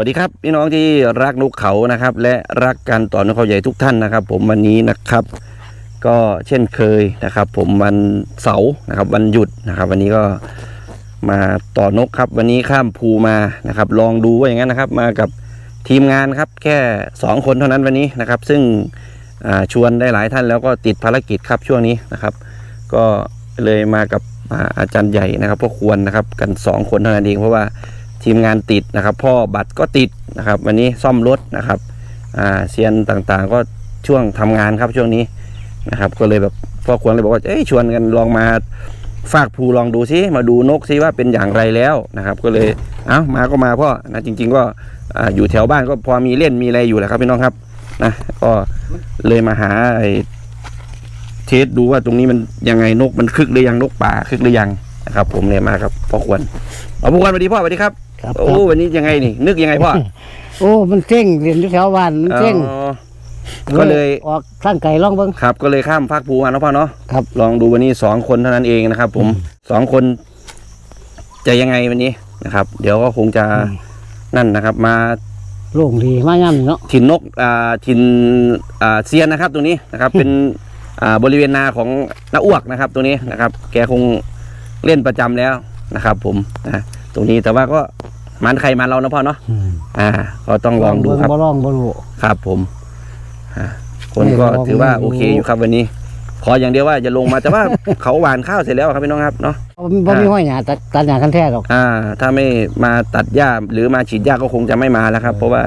วัสดีครับพี่น้องที่รักนกเขานะครับ และรักการต่อนกเขาใหญ่ทุกท่านนะครับ ผมวันนี้นะครับ ก็เช่นเคยนะครับ ผมวันเสาร์นะครับ วันหยุดนะครับ วันนี้ก็มาต่อนกครับ วันนี้ข้ามภูมานะครับ ลองดูว่าอย่างนั้นนะครับ มากับทีมงานครับ แค่สองคนเท่านั้นวันนี้นะครับ ซึ่งชวนได้หลายท่านแล้วก็ติดภารกิจครับช่วงนี้นะครับ ก็เลยมากับอาจารย์ใหญ่นะครับพ่อควรนะครับ กันสองคนเท่านั้นเองเพราะว่า ทีมงานติดนะครับ พ่อบัตรก็ติดนะครับ วันนี้ซ่อมรถนะครับอ่าเซียนต่างๆ ก็ช่วงทำงานครับช่วงนี้นะครับ ก็เลยแบบพ่อควรเลยบอกว่าเอ้ยชวนกันลองมาฝากภูลองดูซิมาดูนกซิว่าเป็นอย่างไรแล้วนะครับ ก็เลยเอ้ามาก็มาพ่อนะจริง ๆ ก็ออยู่แถวบ้านก็พอมีเล่นมีอะไรอยู่แหละครับพี่น้องครับนะก็เลยมาหาไอ้เทสดูว่าตรงนี้มันยังไงนกมันคึกหรือยังนกป่าคึกหรือยังนะครับ ผมเนี่ยมากับพ่อควรเอาพ่อควรสวัสดีพ่อสวัสดีครับ ครับโอ้วันนี้ยังไงนี่ นึกยังไงพ่อโอ้มันเจ๊งเรียนที่แถวบ้านมันเจ๊งอ๋อก็เลยออกข้างไก่ล่องเบิ้งครับ ก็เลยข้ามภาคภูมาเนาะพ่อเนาะครับ ลองดูวันนี้สองคนเท่านั้นเองนะครับ ผมสองคน จะยังไงวันนี้นะครับ เดี๋ยวก็คงจะนั่นนะครับ มาโล่งดีมาย่ำเนาะถิ่นนกอ่าถิ่นอ่าเซียนนะครับตรงนี้นะครับ เป็นอ่าบริเวณนาของน้าอ้วกนะครับตรงนี้นะครับ แกคงเล่นประจำแล้วนะครับ ผมนะต รงนี้แต่ว่าก็มันใครมันเรานะพ่อเนาะอ่า ก็ต้องลองดูครับ บ่ลองบ่รู้ ครับผมอ่าคนก็ไม่ลองถือว่าไม่รู้ โอเคอยู่ครับวันนี้ ขออย่างเดียวว่าจะลงมาแต่ว่า เขาหวานข้าวเสร็จแล้วครับพี่น้องครับเนาะ บ่มีห้อยหยาตัดตัดหยาคันแท้หรอก อ่า ถ้าไม่มาตัดหญ้าหรือมาฉีดหญ้าก็คงจะไม่มาแล้วครับ เพราะว่า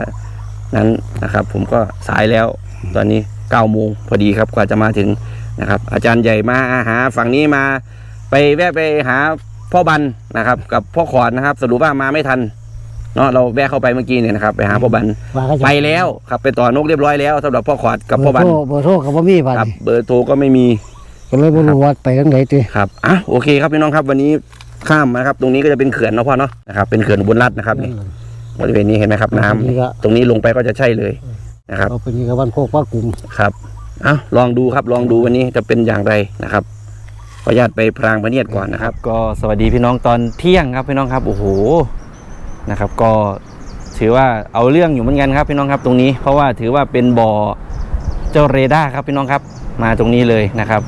นั้นนะครับ ผมก็สายแล้ว ตอนนี้เก้าโมงพอดีครับกว่าจะมาถึงนะครับ อาจารย์ใหญ่มาหา ฝั่งนี้มา ไปแวะไปหา พ่อบันนะครับ กับพ่อขอดนะครับ สรุปว่ามาไม่ทันเนาะเราแวะเข้าไปเมื่อกี้เนี่ยนะครับไปหาพ่อบันว่าก็จะไปแล้วครับไปต่อนกเรียบร้อยแล้วสำหรับพ่อขอดกับพ่อบันเบอร์โทรเบอร์โทรก็บ่มีบัดครับ เบอร์โทรก็ไม่มีก็เลยบ่รู้ว่าไปทางไหนติครับอะโอเคครับพี่น้องครับวันนี้ข้ามมานะครับ ตรงนี้ก็จะเป็นเขื่อนเนาะพ่อเนาะนะครับเป็นเขื่อนอุบลรัฐนะครับนี่บริเวณนี้เห็นไหมครับน้ำนี่ก็ตรงนี้ลงไปก็จะใช่เลยนะครับเอาเป็นนี่ก็บ้านโคกว่ากลุ่มครับอะลองดูครับลองดูวันนี้จะเป็นอย่างไรนะครับ ขออนุญาตไปพรางพระเนียดก่อนนะครับ ก็สวัสดีพี่น้องตอนเที่ยงครับพี่น้องครับโอ้โหนะครับ ก็ถือว่าเอาเรื่องอยู่เหมือนกันครับพี่น้องครับตรงนี้ เพราะว่าถือว่าเป็นบ่อเจ้าเรดาร์ครับพี่น้องครับมาตรงนี้เลยนะครับ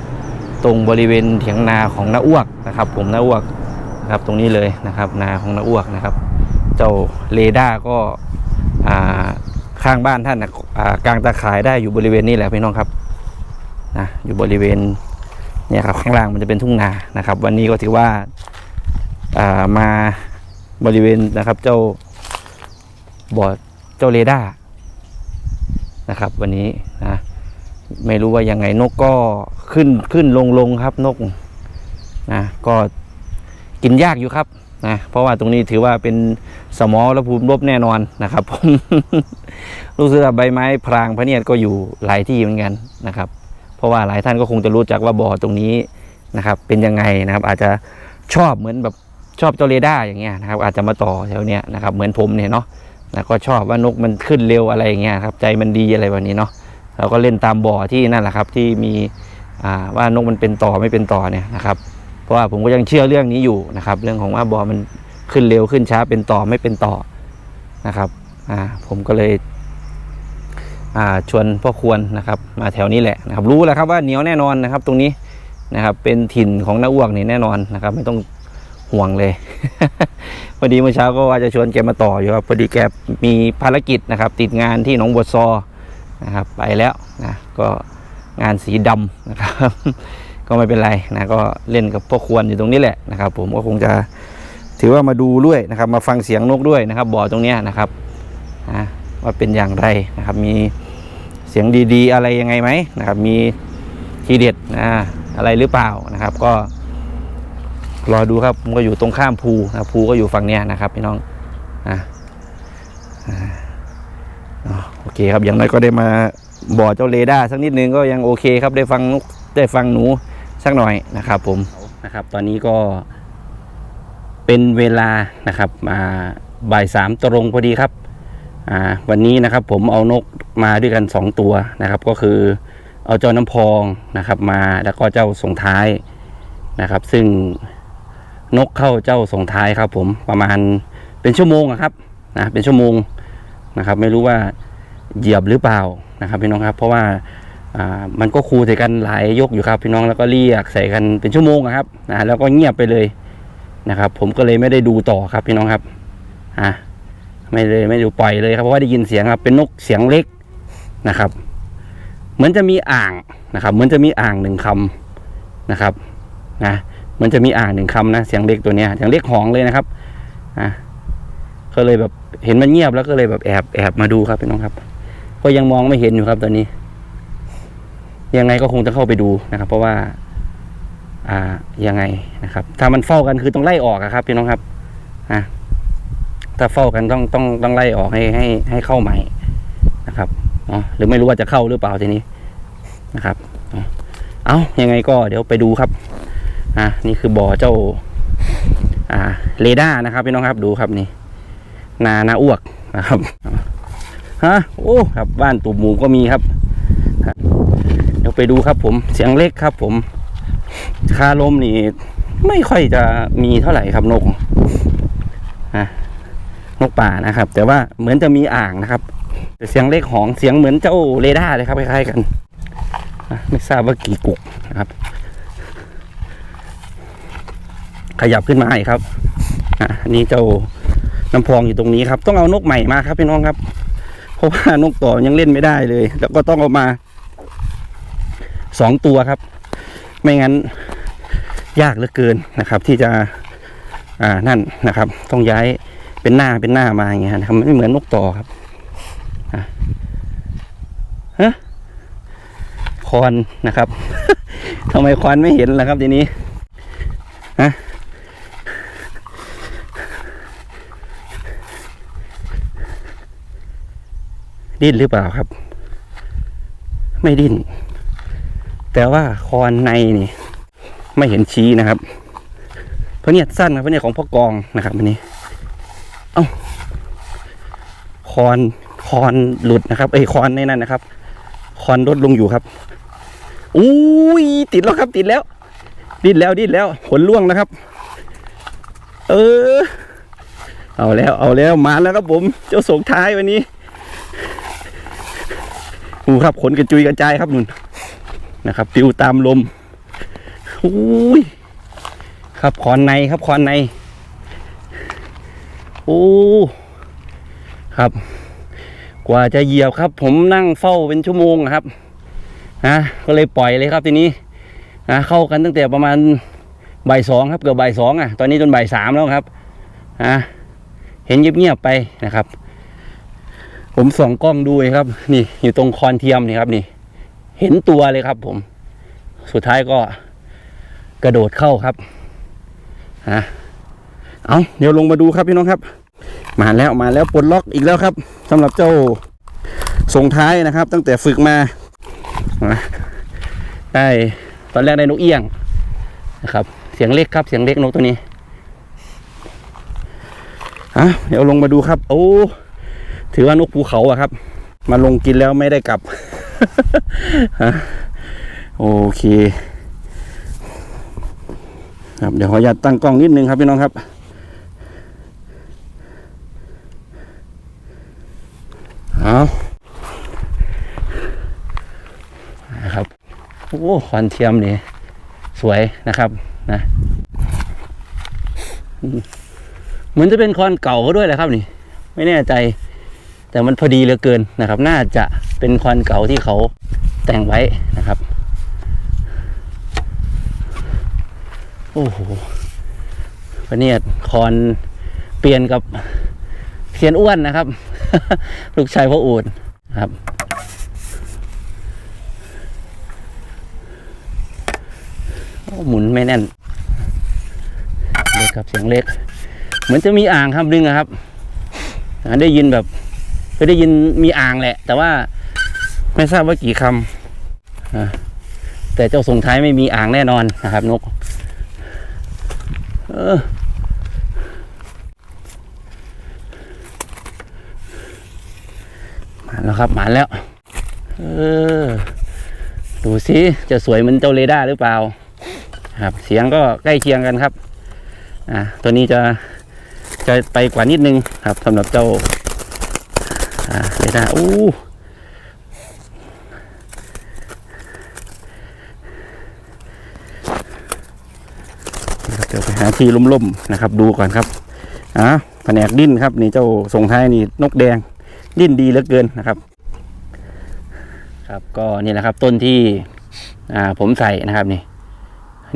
ตรงบริเวณเถียงนาของน้าอ้วกนะครับ ผมน้าอ้วกนะครับตรงนี้เลยนะครับ นาของน้าอ้วกนะครับ เจ้าเรดาร์ก็อ่าข้างบ้านท่านนะอ่ากลางตาข่ายได้อยู่บริเวณนี้แหละพี่น้องครับนะอยู่บริเวณ เนี่ยครับข้างล่างมันจะเป็นทุ่งนานะครับ วันนี้ก็ถือว่าามาบริเวณนะครับ เจ้าบ่อเจ้าเรดาร์นะครับ วันนี้นะไม่รู้ว่ายังไงนกก็ขึ้นขึ้นลงลงครับนกนะก็กินยากอยู่ครับนะเพราะว่าตรงนี้ถือว่าเป็นสมอและภูมิรบแน่นอนนะครับผมรู้สึกว่าใบไม้พรางพระเนียดก็อยู่หลายที่เหมือนกันนะครับ ราะว่าหลายท่านก็คงจะรู้จักว่าบ่อตรงนี้นะครับ เป็นยังไงนะครับ อาจจะชอบเหมือนแบบชอบเจ้าเรดาร์อย่างเงี้ยนะครับ อาจจะมาต่อแถวเนี้ยนะครับ เหมือนผมเนี่ยเนาะแล้วก็ชอบว่านกมันขึ้นเร็วอะไรอย่างเงี้ยครับ ใจมันดีอะไรแบบนี้เนาะเราก็เล่นตามบ่อที่นั่นแหละครับ ที่มีอ่าว่านกมันเป็นต่อไม่เป็นต่อเนี่ยนะครับ เพราะว่าผมก็ยังเชื่อเรื่องนี้อยู่นะครับ เรื่องของว่าบ่อมันขึ้นเร็วขึ้นช้าเป็นต่อไม่เป็นต่อนะครับอ่าผมก็เลย ชวนพ่อควรนะครับมาแถวนี้แหละนะครับรู้แล้วครับว่าเหนียวแน่นอนนะครับ ตรงนี้นะครับเป็นถิ่นของน้าอ้วกนี่แน่นอนนะครับ ไม่ต้องห่วงเลยพอดีเมื่อเช้าก็ว่าจะชวนแกมาต่ออยู่ครับพอดีแกมีภารกิจนะครับ ติดงานที่หนองบัวซอนะครับไปแล้วนะก็งานสีดำนะครับ ก็ไม่เป็นไรนะก็เล่นกับพ่อควรอยู่ตรงนี้แหละนะครับ ผมก็คงจะถือว่ามาดูด้วยนะครับ มาฟังเสียงนกด้วยนะครับบ่อตรงนี้นะครับนะ ว่าเป็นอย่างไรนะครับ มีเสียงดีๆ อะไรยังไงไหมนะครับ มีทีเด็ดนะอะไรหรือเปล่านะครับ ก็ รอดูครับผมก็อยู่ตรงข้ามภูนะภูก็อยู่ฝั่งเนี้ยนะครับพี่น้องอะอ่าโอเคครับอย่างน้อยก็ได้มาบ่อเจ้าเรดาร์สักนิดนึงก็ยังโอเคครับได้ฟังนกได้ฟังหนูสักหน่อยนะครับ ผมนะครับ ตอนนี้ก็เป็นเวลานะครับมาบ่ายสามตรงพอดีครับ อ่าวันนี้นะครับผมเอานกมาด้วยกันสองตัวนะครับ ก็คือเอาเจ้าน้ำพองนะครับ มาแล้วก็เจ้าส่งท้ายนะครับ ซึ่งนกเข้าเจ้าส่งท้ายครับ ผมประมาณเป็นชั่วโมงครับนะเป็นชั่วโมงนะครับ ไม่รู้ว่าเหยียบหรือเปล่านะครับพี่น้องครับ เพราะว่าอ่ามันก็คูใส่กันหลายยกอยู่ครับ พี่น้องแล้วก็เรียกใส่กันเป็นชั่วโมงครับนะแล้วก็เงียบไปเลยนะครับ ผมก็เลยไม่ได้ดูต่อครับพี่น้องครับอะ ไม่เลยไม่ดูปล่อยเลยครับเพราะว่าได้ยินเสียงครับเป็นนกเสียงเล็กนะครับ เหมือนจะมีอ่างนะครับ เหมือนจะมีอ่างหนึ่งคำนะครับนะเหมือนจะมีอ่างหนึ่งคำนะเสียงเล็กตัวเนี้ยเสียงเล็กหองเลยนะครับอะก็เลยแบบเห็นมันเงียบแล้วก็เลยแบบแอบแอบมาดูครับพี่น้องครับก็ยังมองไม่เห็นอยู่ครับตอนนี้ ยังไงก็คงจะเข้าไปดูนะครับ เพราะว่า อ่ายังไงนะครับ ถ้ามันเฝ้ากันคือต้องไล่ออกครับพี่น้องครับอะ ถ้าเฝ้ากันต้องต้องต้องไล่ออกให้ให้ให้เข้าใหม่นะครับเนาะหรือไม่รู้ว่าจะเข้าหรือเปล่าทีนี้นะครับเนาะเอายังไงก็เดี๋ยวไปดูครับ อะนี่คือบ่อเจ้า อ่าเรดาร์นะครับพี่น้องครับดูครับนี่ นานาอ้วกนะครับฮะโอ้ครับบ้านตูบหมูก็มีครับ เดี๋ยวไปดูครับผมเสียงเล็กครับ ผมคาลมนี่ ไม่ค่อยจะมีเท่าไหร่ครับนกอะ นกป่านะครับ แต่ว่าเหมือนจะมีอ่างนะครับ แต่เสียงเล็กหองเสียงเหมือนเจ้าเรดาร์เลยครับคล้ายๆกันไม่ทราบว่ากี่กุกนะครับ ขยับขึ้นมาอีกครับอะอันนี่เจ้าน้ำพองอยู่ตรงนี้ครับ ต้องเอานกใหม่มาครับพี่น้องครับ เพราะว่านกต่อยังเล่นไม่ได้เลย แล้วก็ต้องเอามาสองตัวครับ ไม่งั้นยากเหลือเกินนะครับ ที่จะอ่านั่นนะครับ ต้องย้าย เป็นหน้าเป็นหน้ามาอย่างเงี้ยนะครับไม่เหมือนนกต่อครับอะฮะคอนนะครับทำไมคอนไม่เห็นล่ะครับทีนี้ฮะดิ้นหรือเปล่าครับ ไม่ดิ้น แต่ว่าคอนในนี่ ไม่เห็นชี้นะครับ เพราะเนี่ยสั้นครับเพราะเนี่ยของพ่อกองนะครับอันนี้ เอ้าคอนคอนหลุดนะครับเอ้ยคอนในนั้นนะครับ คอนลดลงอยู่ครับอุ้ยติดแล้วครับติดแล้ว ดิ้นแล้วดิ้นแล้วขนล่วงนะครับ เออ เอาแล้วเอาแล้วมาแล้วครับผม เจ้าส่งท้ายวันนี้ดูครับขนกระจุยกระจายครับนุ่นนะครับปิวตามลมอุ้ยครับคอนในครับคอนใน โอ้ครับ กว่าจะเหยียบครับ ผมนั่งเฝ้าเป็นชั่วโมงอะครับนะก็เลยปล่อยเลยครับทีนี้นะเข้ากันตั้งแต่ประมาณบ่ายสองครับเกือบบ่ายสองอะ ตอนนี้จนบ่ายสามแล้วครับนะเห็นเงียบๆไปนะครับ ผมส่องกล้องดูครับ นี่ อยู่ตรงคอนเทียมนี่ครับ นี่ เห็นตัวเลยครับ ผม สุดท้ายก็กระโดดเข้าครับฮะ เอาเดี๋ยวลงมาดูครับพี่น้องครับ มาแล้วมาแล้วปลดล็อกอีกแล้วครับสำหรับเจ้าส่งท้ายนะครับ ตั้งแต่ฝึกมาได้ตอนแรกได้นกเอี้ยงนะครับ เสียงเล็กครับเสียงเล็กนกตัวนี้อะเดี๋ยวลงมาดูครับ โอ้ถือว่านกภูเขาอะครับ มาลงกินแล้วไม่ได้กลับฮะโอเค ครับเดี๋ยวขออนุญาตตั้งกล้องนิดนึงครับพี่น้องครับ เอานะครับโอ้ควันเทียมนี่สวยนะครับนะเหมือนจะเป็นคอนเก่าเขาด้วยแหละครับนี่ ไม่แน่ใจ แต่มันพอดีเหลือเกินนะครับ น่าจะเป็นควันเก่าที่เขาแต่งไว้นะครับ โอ้โหพระเนียดคอนเปลี่ยนกับ เขียนอ้วนนะครับ ลูกชายพ่ออูดครับ หมุนไม่แน่นเล็กครับเสียงเล็ก เหมือนจะมีอ่างครับดึงอะครับอ่าได้ยินแบบเคยได้ยินมีอ่างแหละ แต่ว่าไม่ทราบว่ากี่คำแต่เจ้าส่งท้ายไม่มีอ่างแน่นอนนะครับนก เออ มาแล้วครับมาแล้ว เออ ดูสิจะสวยเหมือนเจ้าเรดาร์หรือเปล่า ครับ เสียงก็ใกล้เคียงกันครับ อ่าตัวนี้จะจะไปกว่านิดนึงครับสำหรับเจ้าอ่าเรดาร์อู้เดี๋ยวไปหาที่ล่มๆนะครับ ดูก่อนครับอ่าแผนกดิ้นครับ นี่เจ้าส่งท้ายนี่นกแดง ดิ้นดีเหลือเกินนะครับ ครับก็นี่แหละครับต้นที่อ่าผมใส่นะครับนี่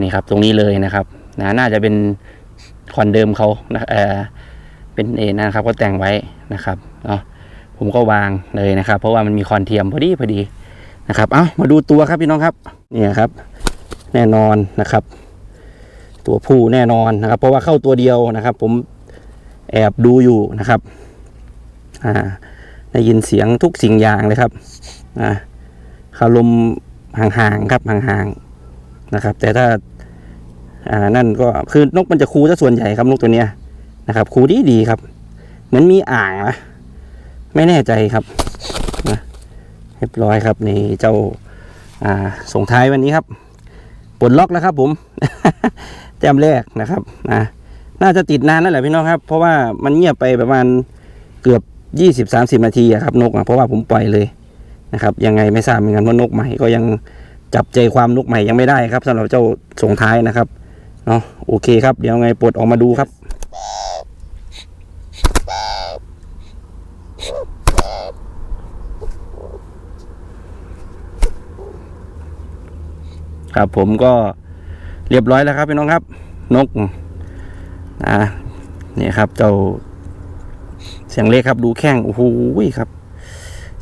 นี่ครับตรงนี้เลยนะครับนะน่าจะเป็นคอนเดิมเขานะเออเป็นเอนะครับก็แต่งไว้นะครับเนาะผมก็วางเลยนะครับ เพราะว่ามันมีคอนเทียมพอดีพอดีนะครับ เอามาดูตัวครับพี่น้องครับเนี่ยครับ แน่นอนนะครับ ตัวผู้แน่นอนนะครับ เพราะว่าเข้าตัวเดียวนะครับ ผมแอบดูอยู่นะครับ อ่า ได้ยินเสียงทุกสิ่งอย่างเลยครับอ่าคารมห่างๆครับห่างๆนะครับ แต่ถ้าอ่านั่นก็คือนกมันจะคูซะส่วนใหญ่ครับนกตัวเนี้ยนะครับคูดีดีๆครับ เหมือนมีอ่างนะไม่แน่ใจครับนะเรียบร้อยครับนี่เจ้าอ่าส่งท้ายวันนี้ครับปลดล็อกแล้วครับ ผมแต้มแรกนะครับนะน่าจะติดนานนั่นแหละพี่น้องครับ เพราะว่ามันเงียบไปประมาณเกือบ ยี่สิบสามสิบนาทีครับนกเพราะว่าผมปล่อยเลยนะครับ ยังไงไม่ทราบเหมือนกันว่านกใหม่ก็ยังจับใจความนกใหม่ยังไม่ได้ครับสำหรับเจ้าส่งท้ายนะครับเนาะโอเคครับเดี๋ยวไงปลดออกมาดูครับครับผมก็เรียบร้อยแล้วครับพี่น้องครับ นกนะนี่ครับเจ้า สียงเล็กครับดูแข้งโอ้โหครับ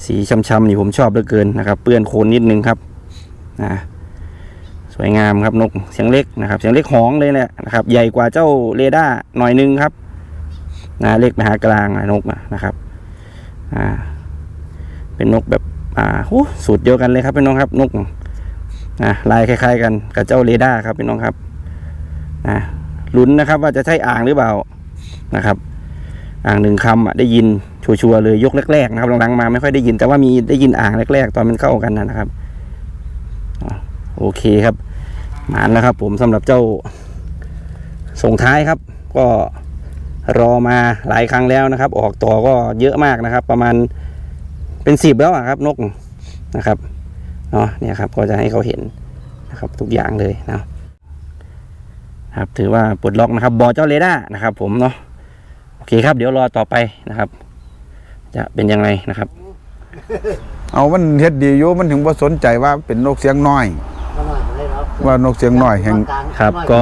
สีช้ำๆนี่ผมชอบเหลือเกินนะครับ เปื้อนโคลนนิดนึงครับนะสวยงามครับนกเสียงเล็กนะครับ เสียงเล็กหองเลยแหละนะครับ ใหญ่กว่าเจ้าเรดาร์หน่อยนึงครับนะเล็กไปหากลางอะนกนะครับอ่าเป็นนกแบบอ่าโอ้สูตรเดียวกันเลยครับพี่น้องครับนกนะลายคล้ายๆ กันกับเจ้าเรดาร์ครับพี่น้องครับนะลุ้นนะครับว่าจะใช่อ่างหรือเปล่านะครับ อ่างหนึ่งคำอะได้ยินชัวร์ๆเลยยกแรกๆนะครับหลังๆมาไม่ค่อยได้ยินแต่ว่ามีได้ยินอ่างแรกๆ ตอนมันเข้ากันนะครับโอเคครับหมานแล้วครับ ผมสำหรับเจ้าส่งท้ายครับ ก็รอมาหลายครั้งแล้วนะครับ ออกต่อก็เยอะมากนะครับ ประมาณเป็นสิบแล้วอะครับ นกนะครับเนาะเนี่ยครับก็จะให้เขาเห็นนะครับ ทุกอย่างเลยนะครับ ถือว่าปลดล็อกนะครับบอเจ้าเรด้านะครับ ผมเนาะ เคครับ เดี๋ยวรอต่อไปนะครับ จะเป็นยังไงนะครับ เอามันเฮ็ดดีอยู่มันถึงบ่สนใจว่าเป็นนกเสียงน้อย ว่านกเสียงน้อยแห่งครับ ก็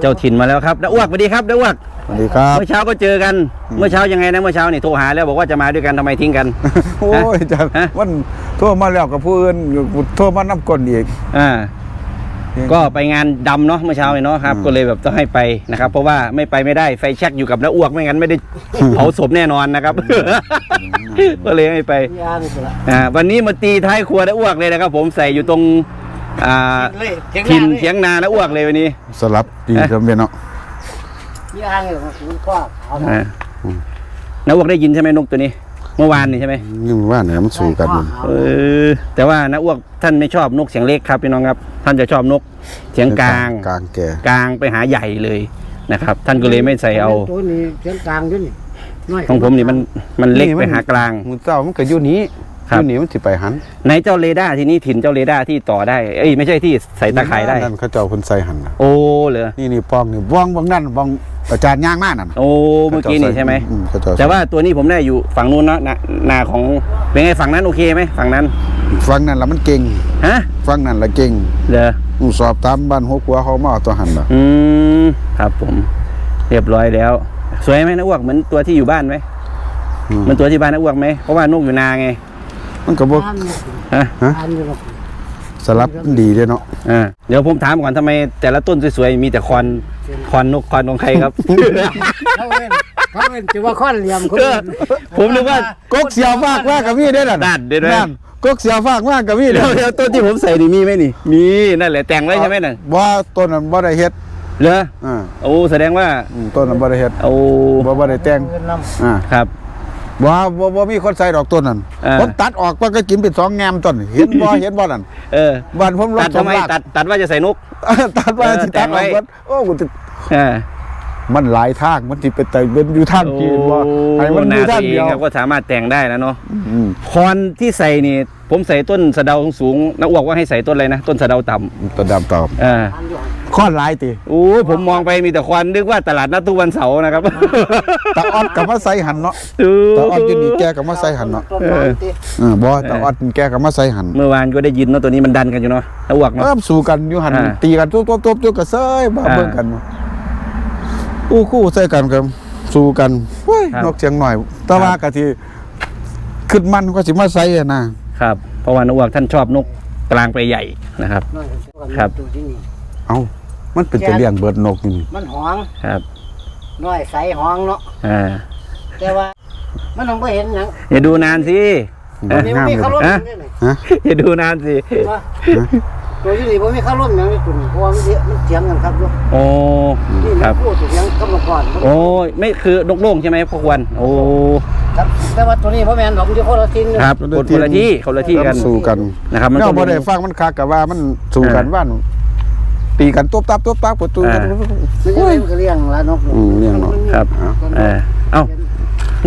เจ้าถิ่นมาแล้วครับน้าอ้วกสวัสดีครับน้าอ้วกสวัสดีครับเมื่อเช้าก็เจอกันเมื่อเช้ายังไงนะเมื่อเช้านี่โทรหาแล้วบอกว่าจะมาด้วยกันทำไมทิ้งกันโอ้ยจังฮะมันโทรมาแล้วกับผู้อื่นโทรมานํก้นอีกอ่า ก็ไปงานดำเนาะเมื่อเช้าเนี่ยเนาะครับอืมก็เลยแบบต้องให้ไปนะครับ เพราะว่าไม่ไปไม่ได้ไฟแช็กอยู่กับน้าอ้วกไม่งั้นไม่ได้เผาศพแน่นอนนะครับ ก็เลยไม่ไปอ่าวันนี้มาตีท้ายครัวน้าอ้วกเลยนะครับ ผมใส่อยู่ตรงอ่าทินเถียงนาน้าอ้วกเลยวันนี้ สลับดีจำเป็นเนาะย่างเลยมันก็เอาอ่าน้าอ้วกได้ยินใช่ไหมนกตัวนี้ เมื่อวานนี่ใช่ไหมนี่มันว่าเนี่ยมันสู้กันอยู่เออแต่ว่าน้าอ้วกท่านไม่ชอบนกเสียงเล็กครับพี่น้องครับ ท่านจะชอบนกเสียงกลางกลางแก่กลางไปหาใหญ่เลยนะครับ ท่านก็เลยไม่ใส่เอาตัวนี้เสียงกลางด้วยนี่น้ยของผมนี่มันมันเล็กไปหากลางมื้อเจ้ามันก็อยู่นี้ ครับ อยู่นี้มันสิไปหันในเจ้าเรดาร์ที่นี่ถิ่นเจ้าเรดาร์ที่ต่อได้เอ้ยไม่ใช่ที่ใส่ตาข่ายได้ นั่นเขาเจ้าเพิ่นใส่หันน่ะโอ้เหรอนี่นี่ป้องนี่บ้องบ้องนั่นบ้องอาจารย์ย่างมากนั่นน่ะโอ้เมื่อกี้นี่ใช่ไหม อืเขาเจ้าแต่ว่าตัวนี้ผมได้อยู่ฝั่งนู้นเนาะนานาของเป็นไงฝั่งนั้นโอเคไหมฝั่งนั้นฟังนั่นละมันเก่งฮะฟังนั่นละเก่งเหรออืมสอบตามบ้านหัวกัวเขามาเอาตัวหันน่ะอืมครับผม เรียบร้อยแล้ว สวยไหมนะอ้วกเหมือนตัวที่อยู่บ้านไหมอืมเหมันตัวที่บ้านนะอ้วกไหมเพราะว่านกอยู่นาไง มันก็บ่อันนี้ฮะอันนี้ก็สลับมันดีเด้เนาะอ่าเดี๋ยวผมถามก่อนทำไมแต่ละต้นสวยๆมีแต่คอนคอนนกคอนของใครครับ เขาเล่นเขาเล่นจะว่าข้อนเหลี่ยมคนเอออื่นผมนึกว่า กกเสียวฟากว่ากับมีได้อล่ะนั่นเด้อเด้อนั่นกกเสียวฟากว่ากับมีเดี๋เด้ยวอเดี๋ยวต้นที่ผมใส่นี่มีไหมนี่ มีนั่นแหละแต่งไว้ใช่ไหมน่ะบ่ต้นนั้นบ่ได้เฮ็ดเหรออ่าโอ้แสดงว่าอืมต้นนั้นบ่ได้เฮ็ดโอ้บ่บ่ได้แต่ง เงินนำอ่าครับ บ่บ่บ่มีคนใส่ดอกต้นนั้นอ่าผมตัดออกมันก็กินเป็นสองแงมต้นเห็นบ่ เห็นบ่นั่นเออบ้านผมลตังดสทำมไมราก ตัดตัดว่าจะใส่นก ตัดว่าเออสิตัดแต่งไว้ออกเบิดโอ้กูจะอ่ามันหลายทางมันสิเป็นแต่เป็นอยู่ทางจีนว่าให้มันอยู่ทางตัวเดียวครับก็สามารถแต่งได้แล้วเนาะอืมคอนที่ใส่นี่ ผมใส่ต้นสะเดาสูงๆนักอวกว่าให้ใส่ต้นอะไรนะ ต้นสะเดาต่ำตัวดำตอบอ่าอันอยู่ ข้อหลายติโอ้ยผมมองไปมีแต่ควันนึกว่าตลาดนัดทุกวันเสาร์นะครับตาออดกับมาใส่หันเนาะดูตาออดอยู่นี่แกกับมาใส่หันเนาะต้นไม้ติเออบ่ตาออดแกกับมาใส่หันเมื่อวานก็ได้ยินเนาะตัวนี้มันดันกันอยู่เนาะนักอวกเนาะเริ่มสู้กันอยู่หันอ่าตีกันตุ๊บๆๆๆก็เซยบ้าอ่าเบิ่งกันอู้คู่ใส่กันครับสู้กันโอ้ยครับนกเสียงหน่อยแต่ว่าก็สิขึ้นมันก็สิมาใส่อะนะครับ เพราะว่านักอวกท่านชอบนกกลางไปใหญ่นะครับน้อยครับตัวที่นี่เอ้า มันเป็นจะเลี้ยงเบิดนกนี่มันหองครับน้อยใสหองเนาะอ่าแต่ว่า มันต้องไปเห็นหยังอย่าดูนานสิตัวนี้มันมีข้าวร่มฮะนี่เลยฮะอย่าดูนานสิว่าตัวที่นี่มันมีข้าวร่มอย่างนี้ตัวนี้เพราะว่ามันเยอะมันเถียงกันครับลูกโอ้นี่คมัรันบพูดเถียงกำลังก่อนโอ้ยไม่คือนกโล่งใช่ไหมพวกวันโอ้ครับแต่ว่าตัวนี้พ่อแม่นผมจะคนละทิ้งครับคนคนละที่คนละที่กันสู้กันนะครับมันเนาก็บ่ได้ฟังมันคักกับว่ามันสู้กันว่า ตีกันตบตับตบตับประตูกันมันจะเลี้ยงก็เลี้ยงละนกอืมเลี้ยงเนาะ ครับมันมีเออเอ้า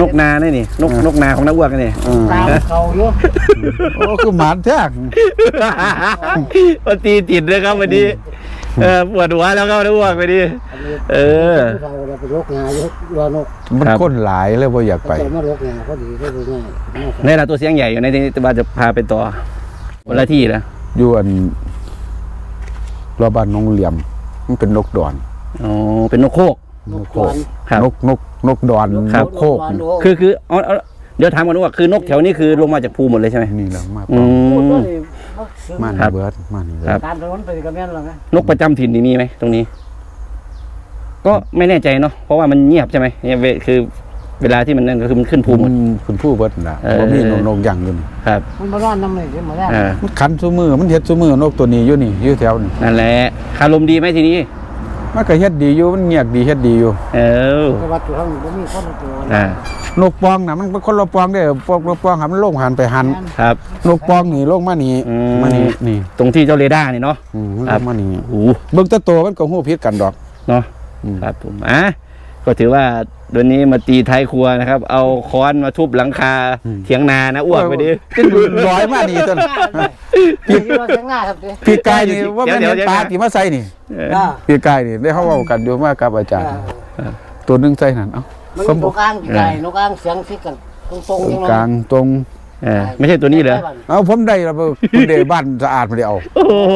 นกนานี่นี่นกนกนาของนักอ้วกนี่ เออตามเขาอยู่โอ้คือหมานแท้วันตีติดเลยครับวันนี้เออปวดหัวแล้วครับนักอ้วกวันนี้อันนี้เออเราเราไปลกงานยกรอนกมันครับ คนหลายเลยบ่อยากไปไปมาลกงานพอดีได้ง่ายในละตัวเสียงใหญ่อยู่ในที่ว่าจะพาไปต่อคนละที่นะอยู่อัน รอบบ้านน้องเหลี่ยม มันเป็นนกดอนอ๋อเป็นนกโคก นกโคจอกนครับ นกนกนกดอนครันบกโคกคือคือเอาเอาเดี๋ยวถามก่อนว่าคือนกแถวนี้คือลงมาจากภูหมดเลยใช่ไหมนี่แหละมาอืม มาครับเบิดมานี่เบิครัดบ ตามถนนไปกับแม่นหรอไงนกประจำถิ่นนี่มีไหมตรงนี้ ก็ไม่แน่ใจเนาะเพราะว่ามันเงียบใช่ไหมเนี่ยเวคือ เวลาที่มันนั่นก็คือมันขึ้นภูหมดมันคุณผู้เบิดน่ะเออ บ่มีนกนกอย่างอยู่นี่ครับมันมานอนน้ำเลยใช่ไหมแรกอ่ามันขันซุมือมันเฮ็ดซุมือนกตัวนี้อยู่นี่อยู่แถวนี่นั่นแหละคารมดีไหมทีนี้ มันก็เฮ็ดดีอยู่มันเงียบดีเฮ็ดดีอยู่ เออแต่ว่าตัวทั้งมันมีคนตัวอ่านกปองน่ะมันเป็นคนละปองเด้อปองนกปองหันมันลงหันไปหัน ครับ นกปองนี่ลงมานี่อืม มานี่นี่ตรงที่เจ้าเรดาร์นี่เนาะ อืมมันคลรับ งมานี่โอ้โหเบิ่งแตะตัวมันก็ฮู้ผิดกันดอกเนาะ อืม ครับผมอะก็ถือว่า วันนี้มาตีท้ายครัวนะครับ เอาค้อนมาทุบหลังคาเถียงนานะอ้วกไปดิเป็นร้อยมานี่ต้นพี่เราเสียงหน้าครับดิพี่กายนี่ว่ามันเดี๋ยวเป็นเดี๋ยวปลาที่มาใส่นี่เอออ่าพี่กายนี่ได้เขาเว้ากันอยู่มากับอาจารย์ ตัวหนึงใส่นั่นเอ้ามันมีนกอ้างใหญ่นกอ้างเสียงซิกกันตรงๆยังไงกลางตรงเออไม่ใช่ตัวนี้เหรอเอาผมได้แล้วคุณเดบ้านสะอาดมาได้เอาโอ้โห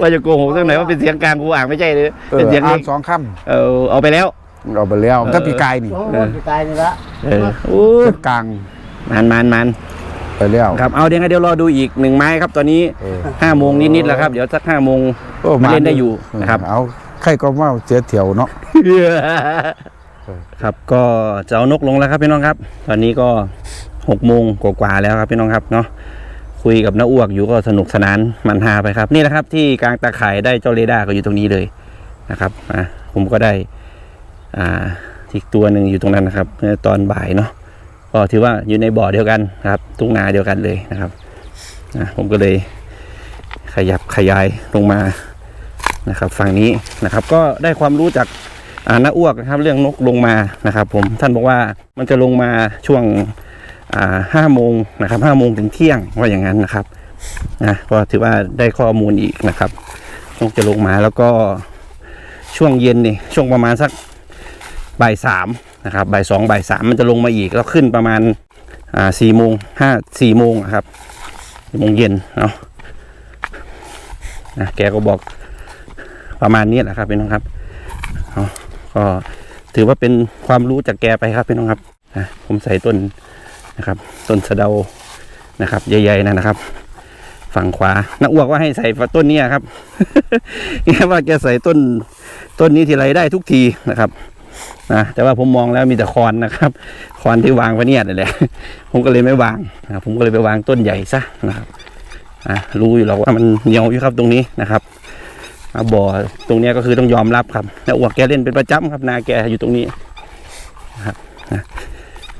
ว่าจะโกหกตรงไหนว่าเป็นเสียงกลางกูอ่านไม่ใช่เลยเอเป็นอเสียงอ่าเล็นกสองคเออเอาไปแล้วำเอาไปแล้วถ้าพี่กายนี่โอ้โหพี่กายนี่ละเออโอ้เป็นกลางมันมันมันไปแล้ว ครับเอาเดี๋ยวงั้นเดี๋ยวรอดูอีกหนึ่งไม้ครับ ตอนนี้เออ ห้าโมงนิดๆแล้วครับ เดี๋ยวสักห้าโมงโอ้มาเล่นได้อยู่นะครับ เอาใครก็ว่าเสียเถียวเนาะ ครับก็จะเอานกลงแล้วครับพี่น้องครับ ตอนนี้ก็หกโมงกว่าๆแล้วครับพี่น้องครับเนาะคุยกับน้าอ้วกอยู่ก็สนุกสนานมันฮาไปครับ นี่แหละครับที่กลางตาข่ายได้เจ้าเรดาร์ก็อยู่ตรงนี้เลยนะครับอะผมก็ได้ อ่าอีกตัวหนึ่งอยู่ตรงนั้นนะครับเมื่อตอนบ่ายเนาะก็ถือว่าอยู่ในบ่อเดียวกันครับทุ่งนาเดียวกันเลยนะครับอะผมก็เลยขยับขยายลงมานะครับ ฝั่งนี้นะครับก็ได้ความรู้จากอาน้าอ้วกนะครับเรื่องนกลงมานะครับ ผมท่านบอกว่ามันจะลงมาช่วงห้าโมงนะครับห้าโมงถึงเที่ยงว่าอย่างนั้นนะครับนะก็ถือว่าได้ข้อมูลอีกนะครับนกจะลงมาแล้วก็ช่วงเย็นนี่ช่วงประมาณสัก บ่ายสามนะครับบ่ายสองบ่ายสามมันจะลงมาอีกแล้วขึ้นประมาณอ่าสี่โมงห้าสี่โมงครับสี่โมงเย็นเนาะนะแกก็บอกประมาณนี้แหละครับพี่น้องครับก็ถือว่าเป็นความรู้จากแกไปครับพี่น้องครับอะผมใส่ต้นนะครับ ต้นสะเดานะครับ ใหญ่ๆนั่นะครับ ฝั่งขวานักอ้วกว่าให้ใส่ต้นนี้ครับแกว่าแกใส่ต้นต้นนี้ทีไรได้ทุกทีนะครับ นะแต่ว่าผมมองแล้วมีแต่คอนนะครับ คอนที่วางไว้เนี่ยนั่แหละผมก็เลยไม่วางนะผมก็เลยไปวางต้นใหญ่ซะนะครับอะรู้อยู่แล้วว่ามันเหนียวอยู่ครับตรงนี้นะครับบ่อตรงนี้ก็คือต้องยอมรับครับแล้วอวกแกเล่นเป็นประจำครับนาแกอยู่ตรงนี้นะครับนะ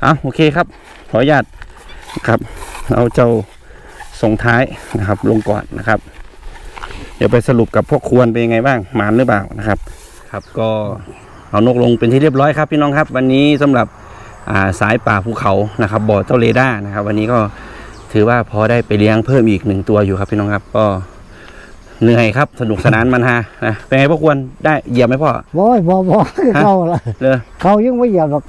เอาโอเคครับ ขออนุญาตครับ เอาเจ้าส่งท้ายนะครับ ลงก่อนนะครับ เดี๋ยวไปสรุปกับพวกควรเป็นยังไงบ้างหมานหรือเปล่านะครับ ครับก็ เอานกลงเป็นที่เรียบร้อยครับพี่น้องครับ วันนี้สำหรับอ่าสายป่าภูเขานะครับบ่อเจ้าเรดาร์นะครับ วันนี้ก็ถือว่าพอได้ไปเลี้ยงเพิ่มอีกหนึ่งตัวอยู่ครับพี่น้องครับ ก็เหนื่อยครับสนุกสนานมันฮานะเป็นไงพ่อควรได้เหยียบไหมพ่อบ่อยบ่บ่คือเขาละเลยเขายังไม่เหยียบหรอก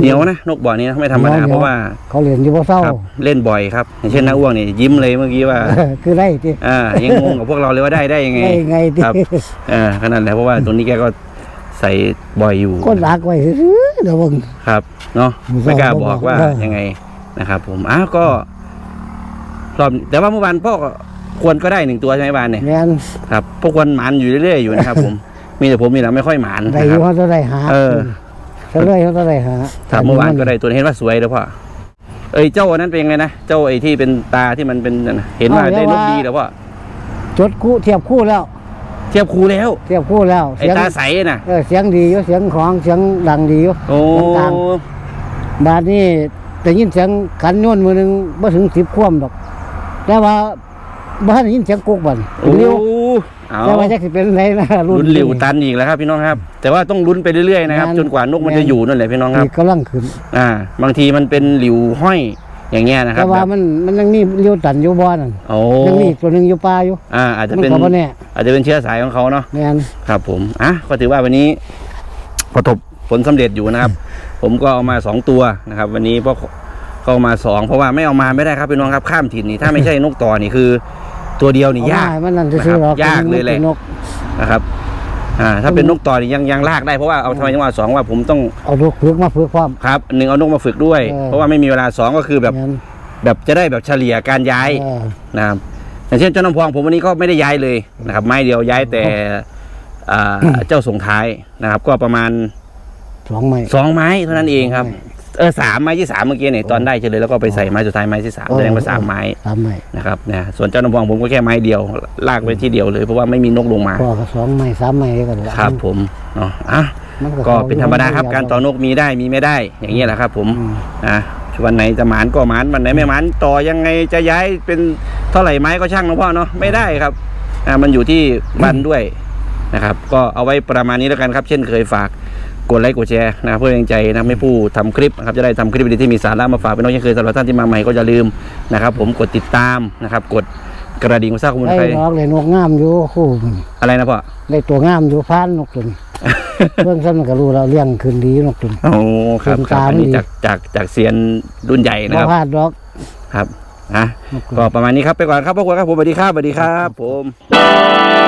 เหนียวนะนกบ่อนี้นะไม่ธรรมดาเหนียวเพราะว่าเขาเรียนอยู่บ่เศร้าครับเล่นบ่อยครับอย่างเช่นน้าอ้วงนี่ยิ้มเลยเมื่อกี้ว่า คือได้ที่อ่ายังงงกับพวกเราเลยว่าได้ได้ยังไงได้ไงที่ครับอ่าขนาดแหละเพราะว่าตรงนี้แกก็ ใส่บ่อยอยู่ก็รักไว้ซื่อๆเดี๋ยวเบิ่งครับเนาะไม่ไม่กล้าทราบบอกว่าว่ายังไงนะครับ ผมอ้าวก็รอบแต่ว่าเมื่อวานพ่อก็ควรก็ได้หนึ่งตัวใช่ไหมบานเนี่ยแม่นครับพวกควรหมานอยู่เรื่อยๆอยู่นะครับ ผม มีแต่ผมนี่แหละไม่ค่อยหมานได้นะอคยู่รับเขาจะได้หาเออจะเลยเขาจะได้หาครับเมื่อวานก็ได้ตัวนี้เห็นว่าสวยเลยพ่อเอ้ยเจ้าอันนั้นเป็นยังไงนะเจ้าไอ้ที่เป็นตาที่มันเป็นนั่นน่ะเห็นว่าได้นกดีแล้วพ่อจดคู่เทียบคู่แล้วเทียบครูแล้ว เทียบคู่แล้วไอ้ตาใสน่ะ เออเสียงดีอยู่เสียงของเสียงดังดีอยู่โอ้ต่างบาดนี้ได้ยินเสียงขันโยนมือหนึงบ่ถึง10ควมดอก แต่ว่าบ่ทันได้ยินเสียงกุกบันโอ้เร็วเอาแต่ว่าจักสิเป็นไรนะลุ้นหลิวตันอีกแล้วครับพี่น้องครับ แต่ว่าต้องลุ้นไปเรื่อยๆนะครับงานจนกว่านกมันงานจะอยู่นั่นแหละพี่น้องครับนี่กำลังขึ้น อ่า บางทีมันเป็นหลิวห้อย อย่างเงี้ยนะครัแต่บว่าแบบมันมันยังมีเลี้ยวตันอยู่บ่นั่นโอ้ยังมีอีกตัวหนึงอยู่ป่าอยู่ อ่า อาจจะมันเป็นก็บ่แน่อาจจะเป็นเชื้อสายของเขาเนาะแม่นครับ ผมอะก็ถือว่าวันนี้ประสบผลสำเร็จอยู่นะครับ ผมก็เอามาสองตัวนะครับ วันนี้เพราะก็เอามาสองเพราะว่าไม่เอามาไม่ได้ครับพี่น้องครับข้ามถิ่นนี่ถ้าไม่ใช่นกต่อนี่คือ ตัวเดียวนี่ยากเอมให้มันนั่นซื่อๆหรอกยากเลยแหละนกนะครับ อ่าถ้าเป็นนกต่อนี่ยังยังลากได้เพราะว่าเอาทำไมจังหวะสองว่าผมต้องเอานกฝึกมาฝึกความ ครับหนึ่งเอานกมาฝึกด้วย เออ เพราะว่าไม่มีเวลาสองก็คือแบบแม่นแบบจะได้แบบเฉลี่ยการย้ายเออนะครับอย่างเช่นเจ้าน้ำพองผมวันนี้ก็ไม่ได้ย้ายเลยนะครับ ไม้เดียวย้ายแต่อ่าเจ้าส่งท้ายนะครับ ก็ประมาณสองไม้สองไม้เท่านั้นเองครับ เออสามไม้ที่สามเมื่อกี้เนี่ยตอนได้เฉลยแล้วก็ไปใส่ไม้สุดท้ายไม้ที่สามแสดงว่าสามไม้สามไม้นะครับนะส่วนเจ้าน้ำพองผมก็แค่ไม้เดียว ลากไปที่เดียวเลยเพราะว่าไม่มีนกลงมาพ่อก็สองไม้สามไม้กันละครับ ผมเนาะอะมันก็เป็นธรรมดาครับการต่อนกมีได้มีไม่ได้ อย่างนี้ยแหละครับ ผมอืมนะวันไหนจะหมานก็หมานวันไหนไม่หมานต่อยังไงจะย้ายเป็นเท่าไหร่ไม้ก็ช่างนะพ่อเนาะไม่ได้ครับอ่ามันอยู่ที่บันด้วยนะครับ ก็เอาไว้ประมาณนี้แล้วกันครับ เช่นเคยฝาก กดไลค์กดแชร์นะครับเพื่อเป็นกำลังใจนะให้ผู้ทำคลิปนะครับจะได้ทำคลิปดีๆที่มีสาระมาฝากพี่น้องเช่นเคยสำหรับท่านที่มาใหม่ก็อย่าลืมนะครับ ผมกดติดตามนะครับ กดกระดิ่งมาสร้างข้อมูลไอ้ใครนกเลยนกงามอยู่คู่มันอะไรนะพ่อได้ตัวงามอยู่พานนกตัวนี้เพิ่งซ้ำก็รู้แล้วเลี้ยงขึ้นดีนกตัวนี้โอ้ครับเป็นครับตามอันนี้ดีจากจากจากเซียนรุ่นใหญ่นะบ่ครับพลาดดอกครับอะนกตัวก็นี้ประมาณนี้ครับไปก่อนครับพ่อครัวครับผมสวัสดีครับสวัสดีครับ ผม